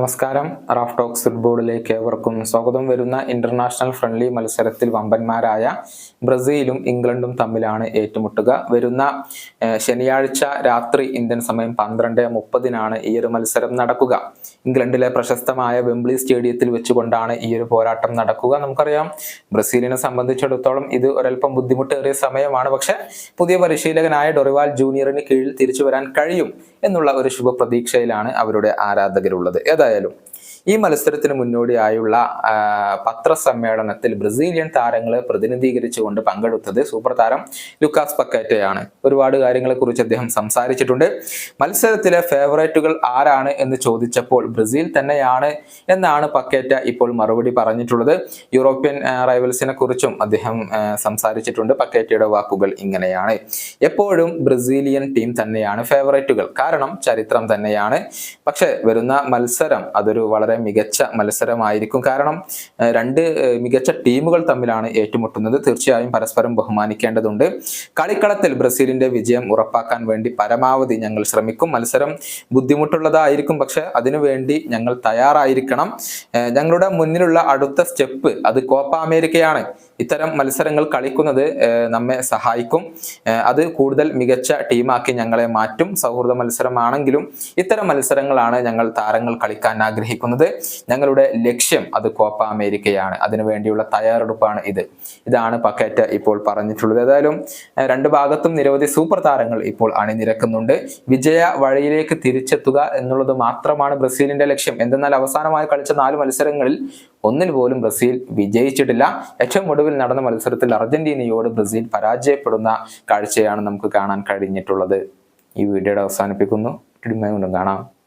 നമസ്കാരം. Raf talks ഫുട്ബോളിലേക്ക് ഏവർക്കും സ്വാഗതം. വരുന്ന ഇന്റർനാഷണൽ ഫ്രണ്ട്ലി മത്സരത്തിൽ വമ്പന്മാരായ ബ്രസീലും ഇംഗ്ലണ്ടും തമ്മിലാണ് ഏറ്റുമുട്ടുക. വരുന്ന ശനിയാഴ്ച രാത്രി ഇന്ത്യൻ സമയം പന്ത്രണ്ട് മുപ്പതിനാണ് ഈ ഒരു മത്സരം നടക്കുക. ഇംഗ്ലണ്ടിലെ പ്രശസ്തമായ വെംബ്ലി സ്റ്റേഡിയത്തിൽ വെച്ചുകൊണ്ടാണ് ഈ ഒരു പോരാട്ടം നടക്കുക. നമുക്കറിയാം ബ്രസീലിനെ സംബന്ധിച്ചിടത്തോളം ഇത് ഒരല്പം ബുദ്ധിമുട്ടേറിയ സമയമാണ്. പക്ഷെ പുതിയ പരിശീലകനായ ഡൊറിവാൽ ജൂനിയറിന് കീഴിൽ തിരിച്ചു വരാൻ കഴിയും എന്നുള്ള ഒരു ശുഭപ്രതീക്ഷയിലാണ് അവരുടെ ആരാധകരുള്ളത്. ഏതായാലും Israël. ഈ മത്സരത്തിന് മുന്നോടിയായുള്ള പത്രസമ്മേളനത്തിൽ ബ്രസീലിയൻ താരങ്ങളെ പ്രതിനിധീകരിച്ചുകൊണ്ട് പങ്കെടുത്തത് സൂപ്പർ താരം ലുക്കാസ് പക്കേറ്റയാണ്. ഒരുപാട് കാര്യങ്ങളെ കുറിച്ച് അദ്ദേഹം സംസാരിച്ചിട്ടുണ്ട്. മത്സരത്തിലെ ഫേവറേറ്റുകൾ ആരാണ് എന്ന് ചോദിച്ചപ്പോൾ ബ്രസീൽ തന്നെയാണ് എന്നാണ് പക്കേറ്റ ഇപ്പോൾ മറുപടി പറഞ്ഞിട്ടുള്ളത്. യൂറോപ്യൻ റൈവൽസിനെ കുറിച്ചും അദ്ദേഹം സംസാരിച്ചിട്ടുണ്ട്. പക്കേറ്റയുടെ വാക്കുകൾ ഇങ്ങനെയാണ്. എപ്പോഴും ബ്രസീലിയൻ ടീം തന്നെയാണ് ഫേവറേറ്റുകൾ. കാരണം ചരിത്രം തന്നെയാണ്. പക്ഷെ വരുന്ന മത്സരം അതൊരു വളരെ മികച്ച മത്സരമായിരിക്കും. കാരണം രണ്ട് മികച്ച ടീമുകൾ തമ്മിലാണ് ഏറ്റുമുട്ടുന്നത്. തീർച്ചയായും പരസ്പരം ബഹുമാനിക്കേണ്ടതുണ്ട്. കളിക്കളത്തിൽ ബ്രസീലിന്റെ വിജയം ഉറപ്പാക്കാൻ വേണ്ടി പരമാവധി ഞങ്ങൾ ശ്രമിക്കും. മത്സരം ബുദ്ധിമുട്ടുള്ളതായിരിക്കും പക്ഷെ അതിനുവേണ്ടി ഞങ്ങൾ തയ്യാറായിരിക്കണം. ഞങ്ങളുടെ മുന്നിലുള്ള അടുത്ത സ്റ്റെപ്പ് അത് കോപ്പ അമേരിക്കയാണ്. ഇത്തരം മത്സരങ്ങൾ കളിക്കുന്നത് നമ്മെ സഹായിക്കും. അത് കൂടുതൽ മികച്ച ടീമാക്കി ഞങ്ങളെ മാറ്റും. സൗഹൃദ മത്സരമാണെങ്കിലും ഇത്തരം മത്സരങ്ങളാണ് ഞങ്ങൾ താരങ്ങൾ കളിക്കാൻ ആഗ്രഹിക്കുന്നത്. ഞങ്ങളുടെ ലക്ഷ്യം അത് കോപ്പ അമേരിക്കയാണ്. അതിനുവേണ്ടിയുള്ള തയ്യാറെടുപ്പാണ് ഇത്. ഇതാണ് പക്കേറ്റ ഇപ്പോൾ പറഞ്ഞിട്ടുള്ളത്. ഏതായാലും രണ്ട് ഭാഗത്തും നിരവധി സൂപ്പർ താരങ്ങൾ ഇപ്പോൾ അണിനിരക്കുന്നുണ്ട്. വിജയ വഴിയിലേക്ക് തിരിച്ചെത്തുക എന്നുള്ളത് മാത്രമാണ് ബ്രസീലിന്റെ ലക്ഷ്യം. എന്തെന്നാൽ അവസാനമായി കളിച്ച നാല് മത്സരങ്ങളിൽ ഒന്നിൽ പോലും ബ്രസീൽ വിജയിച്ചിട്ടില്ല. ഏറ്റവും ഒടുവിൽ നടന്ന മത്സരത്തിൽ അർജന്റീനയോട് ബ്രസീൽ പരാജയപ്പെടുന്ന കാഴ്ചയാണ് നമുക്ക് കാണാൻ കഴിഞ്ഞിട്ടുള്ളത്. ഈ വീഡിയോയുടെ അവസാനിപ്പിക്കുന്നു. കാണാം.